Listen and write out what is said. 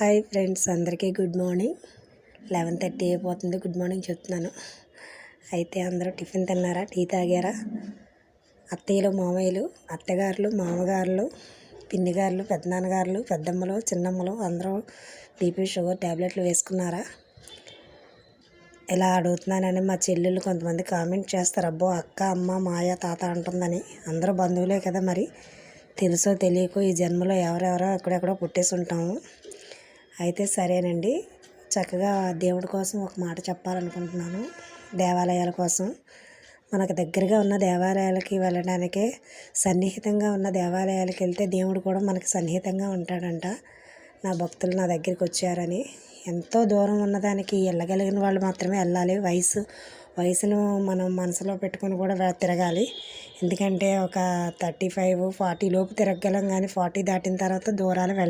Hi friends అందరికీ good morning. Eleven thirty అయిపోతుంది. Good morning చెప్తున్నాను. అయితే అందరూ టిఫిన్ తిన్నారా? టీ తాగారా? అత్తయ్యలు మామయ్యలు అత్తగారులు మామగారులు పిన్నిగారులు పెద్దనాన్నగారులు పెద్దమ్మలు చిన్నమ్మలు అందరూ బీపీ షుగర్ ట్యాబ్లెట్లు వేసుకున్నారా? ఇలా అడుగుతున్నానని మా చెల్లెళ్ళు కొంతమంది కామెంట్ చేస్తారు. అబ్బో అక్క అమ్మ మాయ తాత అంటుందని. అందరూ బంధువులే కదా మరి. తెలుసో తెలియకో ఈ జన్మలో ఎవరెవరో ఎక్కడెక్కడో పుట్టేసి ఉంటాము. అయితే సరేనండి. చక్కగా దేవుడి కోసం ఒక మాట చెప్పాలనుకుంటున్నాను. దేవాలయాల కోసం. మనకు దగ్గరగా ఉన్న దేవాలయాలకి వెళ్ళడానికే సన్నిహితంగా ఉన్న దేవాలయాలకి వెళ్తే దేవుడు కూడా మనకి సన్నిహితంగా ఉంటాడంట. నా భక్తులు నా దగ్గరికి వచ్చారని. ఎంతో దూరం ఉన్నదానికి వెళ్ళగలిగిన వాళ్ళు మాత్రమే వెళ్ళాలి. వయసు వయసును మనం మనసులో పెట్టుకొని కూడా తిరగాలి. ఎందుకంటే ఒక థర్టీ ఫైవ్ ఫార్టీ లోపు తిరగగలం కానీ ఫార్టీ దాటిన తర్వాత దూరాలు వెళ్ళాలి